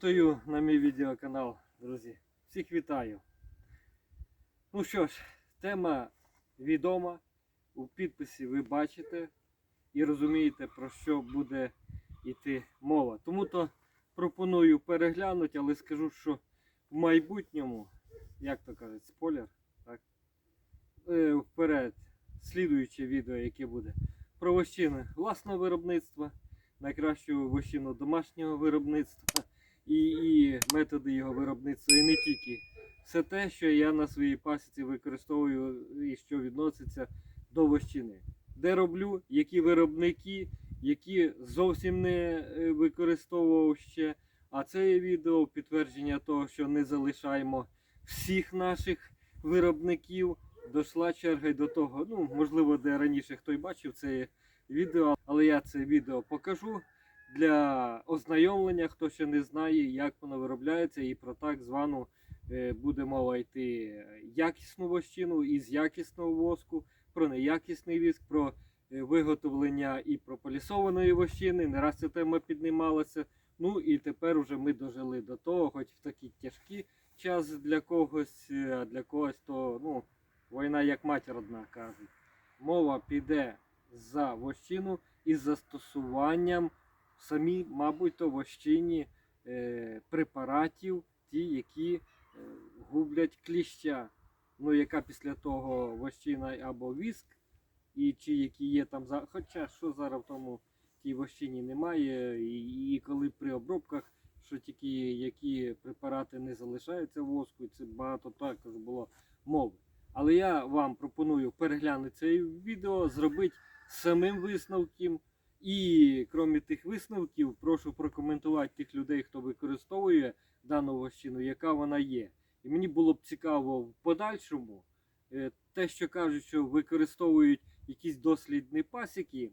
Коментую на мій відеоканал, друзі. Всіх вітаю. Ну що ж, тема відома. У підписі ви бачите і розумієте, про що буде йти мова. Тому то пропоную переглянути, але скажу, що в майбутньому, як то кажуть, спойлер, так? Е, вперед, слідуюче відео, яке буде про вощини власного виробництва, найкращу вощину домашнього виробництва і, і методи його виробництва, і не тільки. Все те, що я на своїй пасіці використовую і що відноситься до вощини. Де роблю, які виробники, які зовсім не е, використовував ще. А це відео підтвердження того, що не залишаємо всіх наших виробників. Дошла черга й до того. Ну, можливо, де раніше хто й бачив це відео, але я це відео покажу для ознайомлення, хто ще не знає, як воно виробляється, і про так звану е, буде мова йти якісну вощину із якісного воску, про неякісний віск, про е, виготовлення і прополісованої вощини. Не раз ця тема піднімалася. Ну і тепер уже ми дожили до того, хоч в такий тяжкий час для когось, е, а для когось то ну, війна як матір одна кажуть. Мова піде за вощину із застосуванням самі, мабуть, то вощині е, препаратів, ті, які е, гублять кліща. Ну, яка після того вощина або віск, і чи які є там. Хоча що зараз в тому тій вощині немає, і, і коли при обробках, що тільки які препарати не залишаються воску, і це багато також було мови. Але я вам пропоную переглянути це відео, зробити самим висновком. І крім тих висновків, прошу прокоментувати тих людей, хто використовує дану вощину, яка вона є. І мені було б цікаво в подальшому е, те, що кажуть, що використовують якісь дослідні пасіки.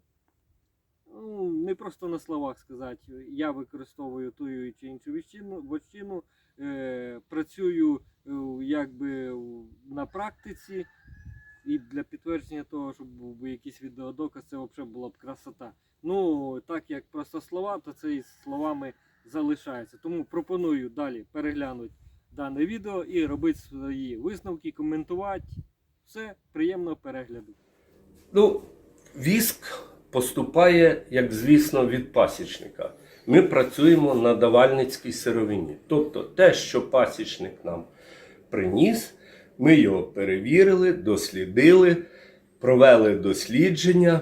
Ну, не просто на словах сказати, я використовую ту чи іншу вощину, вощину е, працюю е, якби на практиці. І для підтвердження того, щоб був якийсь відеодоказ, це взагалі була б красота. Ну, так як просто слова, то це із словами залишається. Тому пропоную далі переглянути дане відео і робити свої висновки, коментувати. Все, приємного перегляду. Ну, віск поступає, як звісно, від пасічника. Ми працюємо на давальницькій сировині. Тобто те, що пасічник нам приніс, ми його перевірили, дослідили, провели дослідження.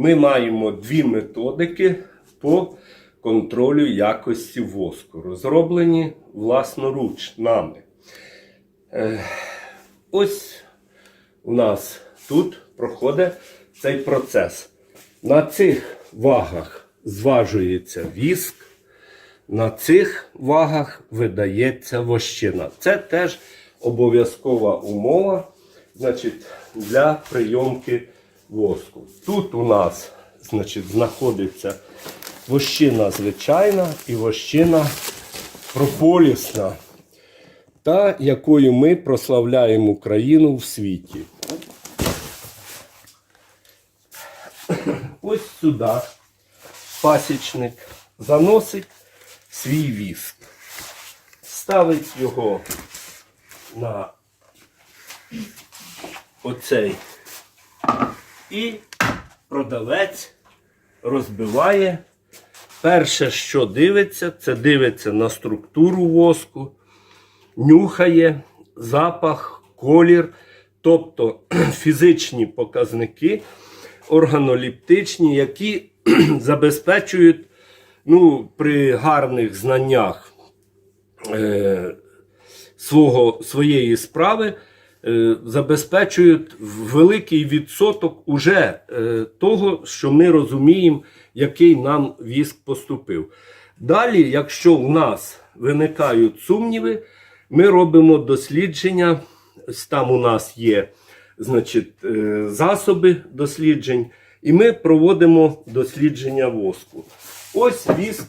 Ми маємо дві методики по контролю якості воску, розроблені власноруч нами. Е, Ось у нас тут проходить цей процес. На цих вагах зважується віск, на цих вагах видається вощина. Це теж обов'язкова умова значить, для прийомки воску. Тут у нас значить, знаходиться вощина звичайна і вощина прополісна, та якою ми прославляємо Україну в світі. Ось сюди пасічник заносить свій віск, ставить його на оцей і продавець розбиває. Перше, що дивиться, це дивиться на структуру воску, нюхає запах, колір, тобто фізичні показники органоліптичні, які забезпечують ну, при гарних знаннях е, свого, своєї справи, забезпечують великий відсоток уже е, того, що ми розуміємо, який нам віск поступив. Далі, якщо в нас виникають сумніви, ми робимо дослідження. Там у нас є значить, е, засоби досліджень, і ми проводимо дослідження воску. Ось віск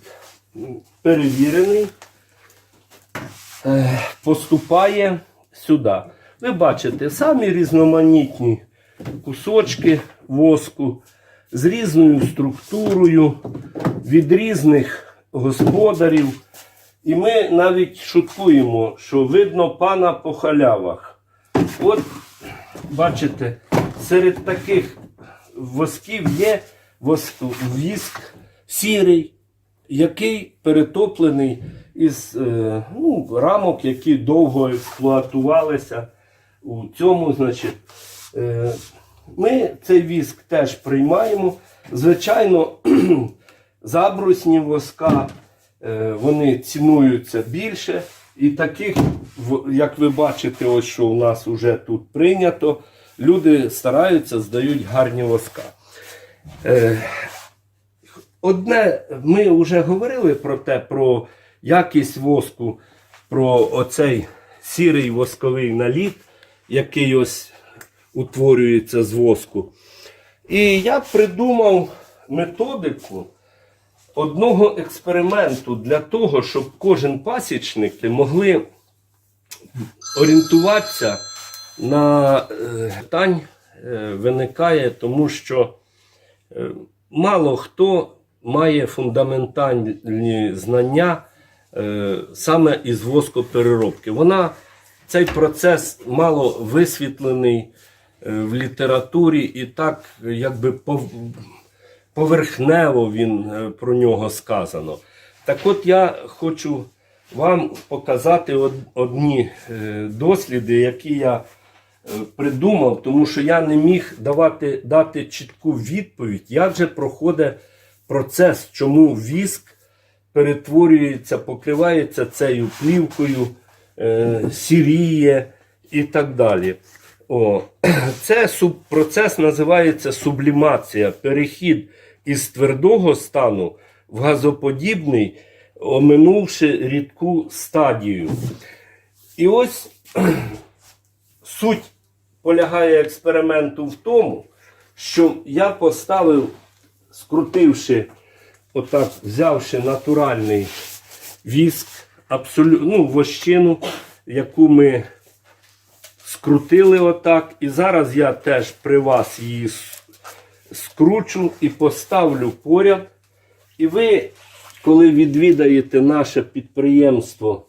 перевірений, е, поступає сюди. Ви бачите самі різноманітні кусочки воску з різною структурою від різних господарів. І ми навіть шуткуємо, що видно пана по халявах. От, бачите, серед таких восків є воск, віск сірий, який перетоплений із е, ну, рамок, які довго експлуатувалися у цьому, значить. Е, ми цей віск теж приймаємо. Звичайно, забрусні воска е, вони цінуються більше. І таких, як ви бачите, ось що у нас вже тут прийнято, люди стараються, здають гарні воска. Е, Одне, ми вже говорили про те, про якість воску, про оцей сірий восковий наліт, який ось утворюється з воску. І я придумав методику одного експерименту для того, щоб кожен пасічник могли орієнтуватися на е, питань е, виникає, тому що е, мало хто має фундаментальні знання саме із воскопереробки. Вона цей процес мало висвітлений е, в літературі і так якби поверхнево він е, про нього сказано. Так от я хочу вам показати одні е, досліди, які я придумав, тому що я не міг давати, дати чітку відповідь, як же проходить процес, чому віск перетворюється, покривається цією плівкою, сіріє і так далі. О, це процес називається сублімація, перехід із твердого стану в газоподібний, оминувши рідку стадію. І ось суть полягає експерименту в тому, що я поставив, скрутивши, отак, взявши натуральний віск, абсолютно, ну, вощину, яку ми скрутили отак. І зараз я теж при вас її скручу і поставлю поряд. І ви, коли відвідаєте наше підприємство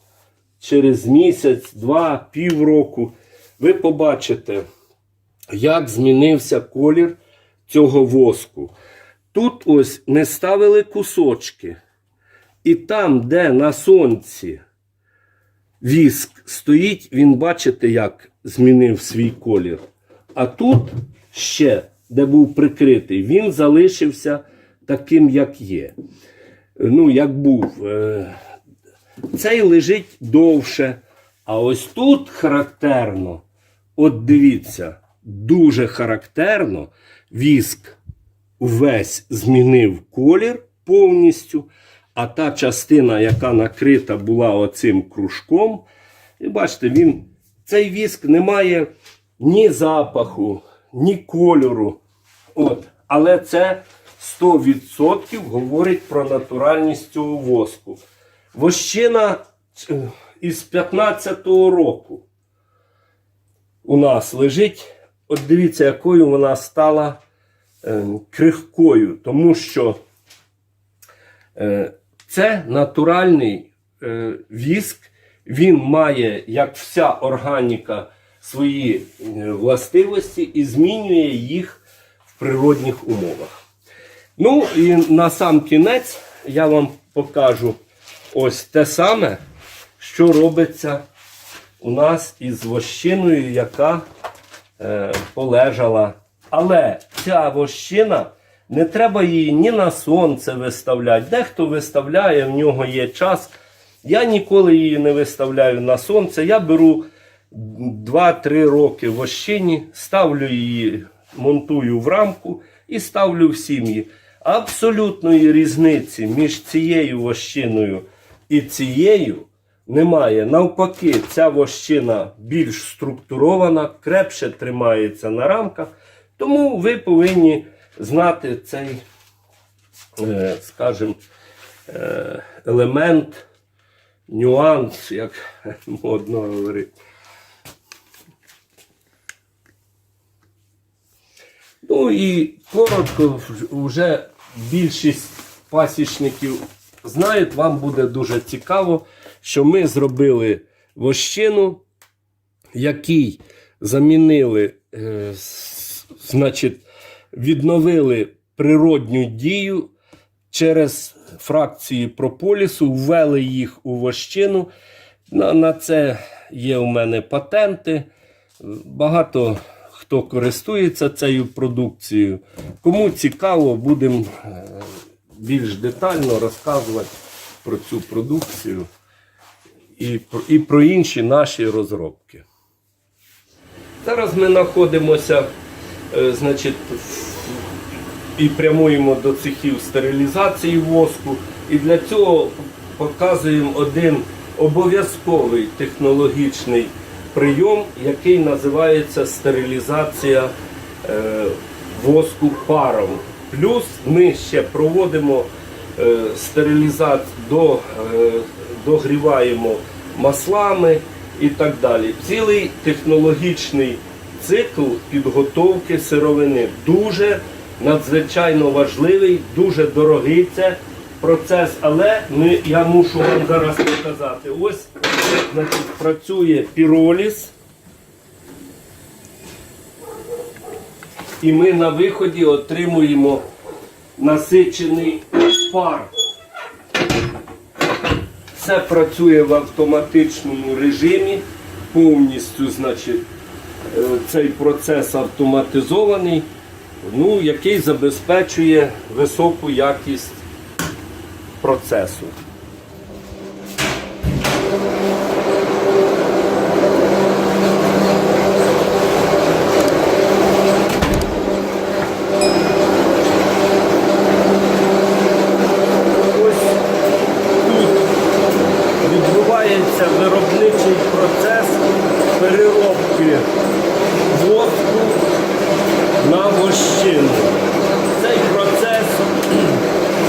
через місяць, два, півроку, ви побачите, як змінився колір цього воску. Тут ось не ставили кусочки. І там, де на сонці віск стоїть, він бачите, як змінив свій колір. А тут ще, де був прикритий, він залишився таким, як є. Ну, як був. Е, Цей лежить довше. А ось тут характерно, от дивіться, дуже характерно, віск увесь змінив колір повністю. А та частина, яка накрита була оцим кружком, і бачите, він, цей віск не має ні запаху, ні кольору. От. Але це 100% говорить про натуральність цього воску. Вощина е, із 15-го року у нас лежить. От дивіться, якою вона стала е, крихкою, тому що е, це натуральний е, віск, він має, як вся органіка, свої е, властивості і змінює їх в природних умовах. Ну і на сам кінець я вам покажу ось те саме, що робиться у нас із вощиною, яка е, полежала. Але ця вощина не треба її ні на сонце виставляти. Дехто виставляє, в нього є час. Я ніколи її не виставляю на сонце. Я беру 2-3 роки вощині, ставлю її, монтую в рамку і ставлю в сім'ї. Абсолютної різниці між цією вощиною і цією немає. Навпаки, ця вощина більш структурована, крепше тримається на рамках. Тому ви повинні знати цей, е, скажімо, е, елемент, нюанс, як модно говорити. Ну і коротко, вже більшість пасічників знають, вам буде дуже цікаво що ми зробили вощину, який замінили, е, значить, відновили природню дію через фракції прополісу, ввели їх у вощину. На, на це є у мене патенти. Багато хто користується цією продукцією. Кому цікаво, будемо е, більш детально розказувати про цю продукцію і і про інші наші розробки. Зараз ми знаходимося, значить, і прямуємо до цехів стерилізації воску. І для цього показуємо один обов'язковий технологічний прийом, який називається стерилізація е, воску паром. Плюс ми ще проводимо е, стерилізацію, е, догріваємо маслами і так далі. Цілий технологічний цикл підготовки сировини дуже надзвичайно важливий, дуже дорогий це процес, але ми, я мушу вам зараз показати. Ось значить, працює піроліз. І ми на виході отримуємо насичений пар. Це працює в автоматичному режимі, повністю, значить, цей процес автоматизований, ну, який забезпечує високу якість процесу. Ось тут відбувається виробничий процес переробки воску на вощину. Цей процес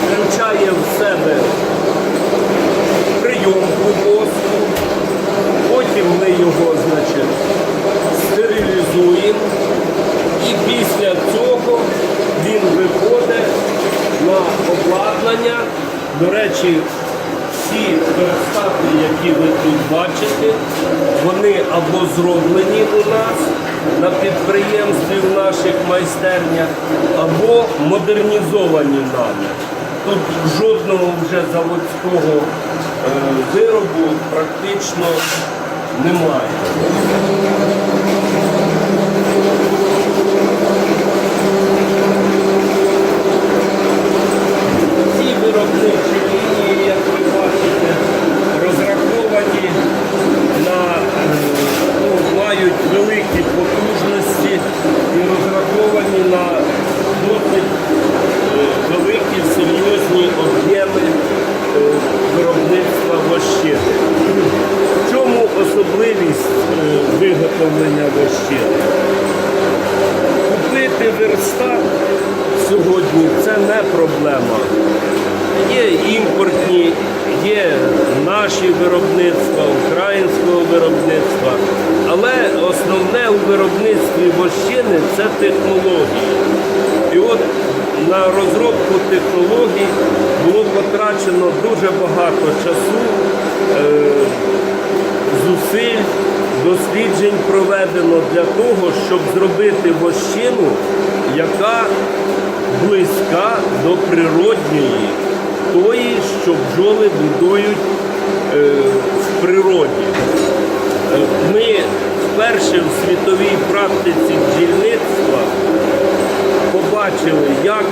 включає в себе прийомку воску, потім ми його значить, стерилізуємо і після цього він виходить на обладнання. До речі, всі верстати, які ви тут бачите, вони або зроблені у нас на підприємстві в наших майстернях, або модернізовані нами. Тут жодного вже заводського е, виробу практично немає. Ці виробничі лінії, як ви бачите, розраховані на е, ну, мають великі потужності і розраховані на досить е, великі серйозні об'єми е, виробництва вощини. В чому особливість е, виготовлення вощини? Купити верстат сьогодні це не проблема. Є імпортні, є наші виробництва, українського виробництва. Але основне у виробництві вощини це технології. І от на розробку технологій було потрачено дуже багато часу. е, зусиль, досліджень проведено для того, щоб зробити вощину, яка близька до природньої, тої, що бджоли будують е, в природі. Е, Ми вперше в світовій практиці бджільництва побачили, як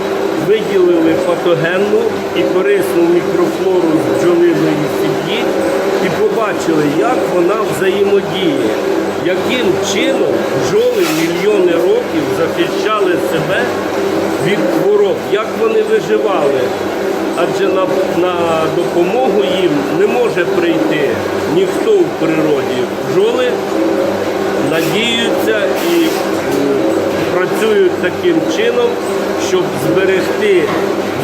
виділили патогенну і корисну мікрофлору з бджолиної сім'ї, і побачили, як вона взаємодіє, яким чином бджоли мільйони років захищали себе від хвороб, як вони виживали. Адже на, на допомогу їм не може прийти ніхто в природі. Бджоли надіються і працюють таким чином, щоб зберегти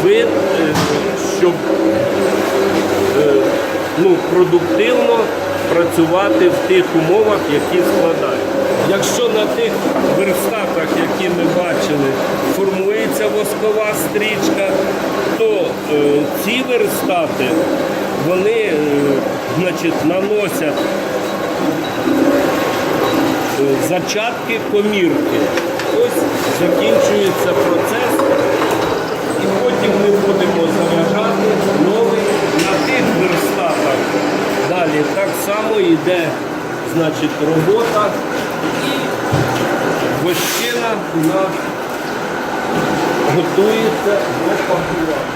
вид, е, щоб е, ну, продуктивно працювати в тих умовах, які складають. Якщо на тих верстатах, які ми бачили, формується воскова стрічка, то е, ці верстати вони значить, наносять зачатки комірки. Ось закінчується процес, і потім ми будемо заряджати новий на тих верстатах. Далі так само йде значить, робота і вощина у нас готується до пакування.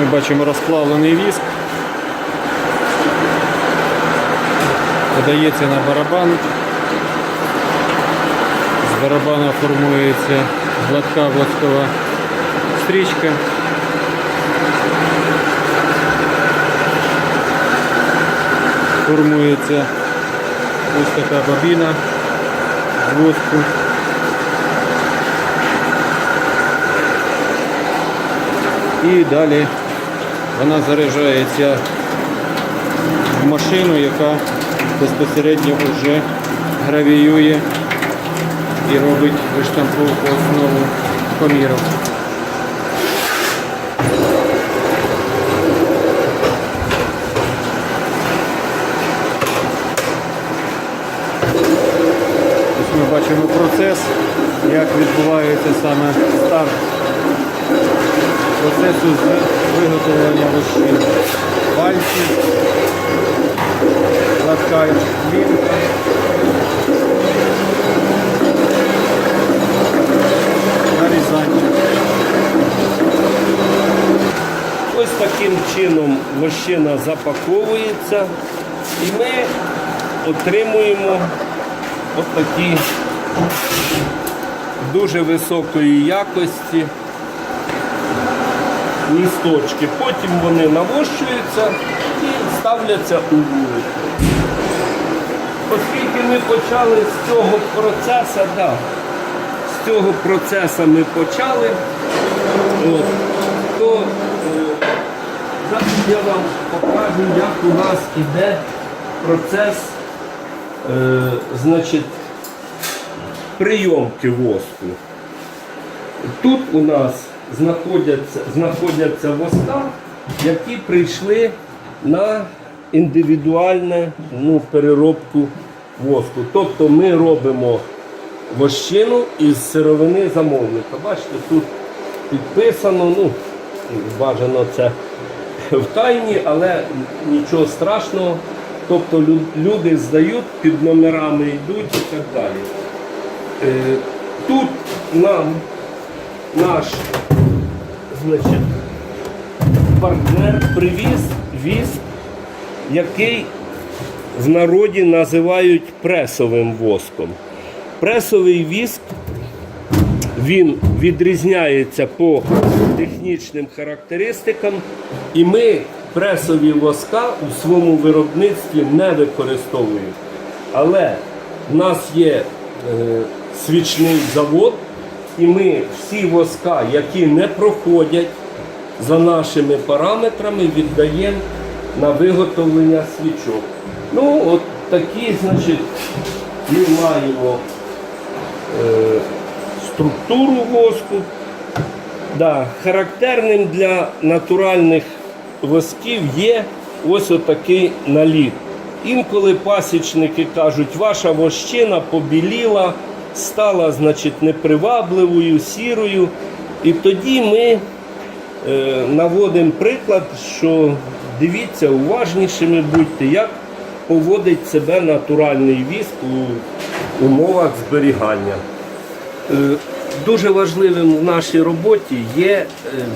Ми бачимо розплавлений віск. Подається на барабан. Барабана формується гладка воскова стрічка. Формується ось така бобіна з воску. І далі вона заряджається в машину, яка безпосередньо вже гравіює і робить виштамповку основу комірок. Ось ми бачимо процес, як відбувається саме старт процесу з виготовлення вощин. Пальці, гладка лінка. Нарізання. Ось таким чином вощина запаковується і ми отримуємо отакі дуже високої якості листочки. Потім вони навощуються і ставляться у вулику. Оскільки ми почали з цього процесу, да, з цього процесу ми почали, от, то я вам покажу, як у нас іде процес е, значить, прийомки воску. Тут у нас знаходяться, знаходяться воска, які прийшли на індивідуальну ну, переробку воску. Тобто ми робимо вощину із сировини замовника. Бачите, тут підписано, ну, бажано це в тайні, але нічого страшного. Тобто люди здають, під номерами йдуть і так далі. Е, Тут нам наш значить, партнер привіз віск, який в народі називають пресовим воском. Пресовий віск він відрізняється по технічним характеристикам, і ми пресові воска у своєму виробництві не використовуємо. Але в нас є е, свічний завод, і ми всі воска, які не проходять за нашими параметрами, віддаємо на виготовлення свічок. Ну, от такі, значить, ми маємо е, структуру воску. Да, характерним для натуральних восків є ось отакий наліт. Інколи пасічники кажуть, ваша вощина побіліла, стала значить, непривабливою, сірою. І тоді ми е, наводимо приклад, що дивіться, уважнішими будьте, як поводить себе натуральний віск у умовах зберігання. Дуже важливим в нашій роботі є е,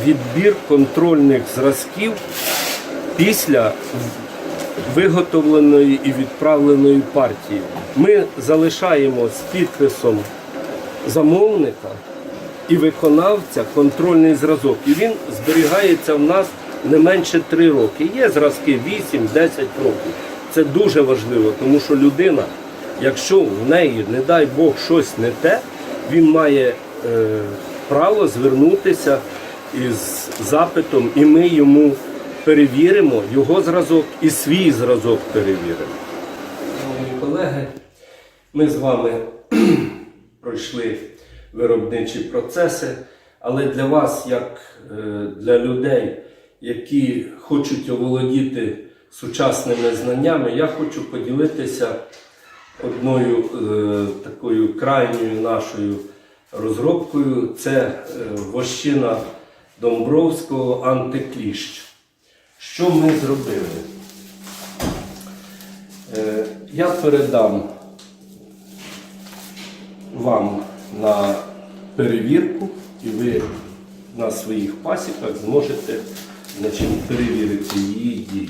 відбір контрольних зразків після виготовленої і відправленої партії. Ми залишаємо з підписом замовника і виконавця контрольний зразок. І він зберігається в нас не менше 3 роки. Є зразки 8-10 років. Це дуже важливо, тому що людина, якщо в неї, не дай Бог, щось не те, він має право звернутися із запитом, і ми йому перевіримо його зразок і свій зразок перевіримо. Шановні колеги, ми з вами пройшли виробничі процеси, але для вас, як е, для людей, які хочуть оволодіти сучасними знаннями, я хочу поділитися одною е, такою крайньою нашою розробкою. Це е, вощина Домбровського антикліщ. Що ми зробили? Е, я передам вам на перевірку, і ви на своїх пасіках зможете значить, перевірити її дію.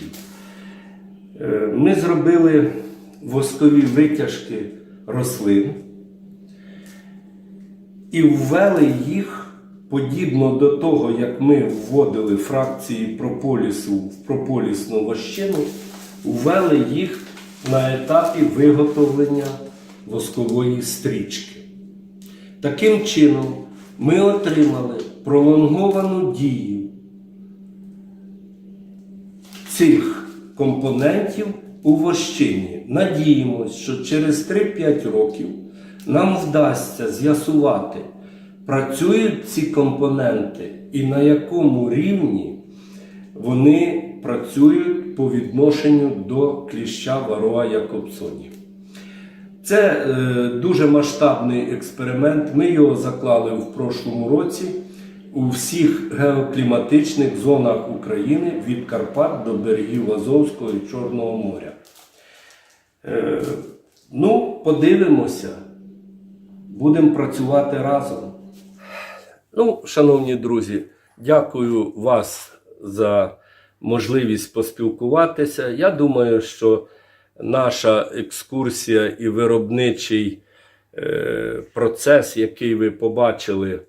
Е, Ми зробили воскові витяжки рослин і ввели їх подібно до того, як ми вводили фракції прополісу в прополісну вощину, ввели їх на етапі виготовлення воскової стрічки. Таким чином, ми отримали пролонговану дію цих компонентів у вощині. Надіємось, що через 3-5 років нам вдасться з'ясувати, працюють ці компоненти і на якому рівні вони працюють по відношенню до кліща Вароа Якобсоні. Це е, дуже масштабний експеримент. Ми його заклали в прошлому році у всіх геокліматичних зонах України від Карпат до берегів Азовського і Чорного моря. Е, ну, подивимося. Будемо працювати разом. Ну, шановні друзі, дякую вас за можливість поспілкуватися. Я думаю, що наша екскурсія і виробничий е, процес, який ви побачили,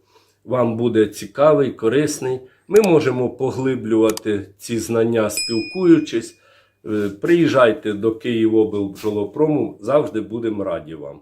вам буде цікавий, корисний. Ми можемо поглиблювати ці знання, спілкуючись. Е, Приїжджайте до Київоблбджолопрому, завжди будемо раді вам.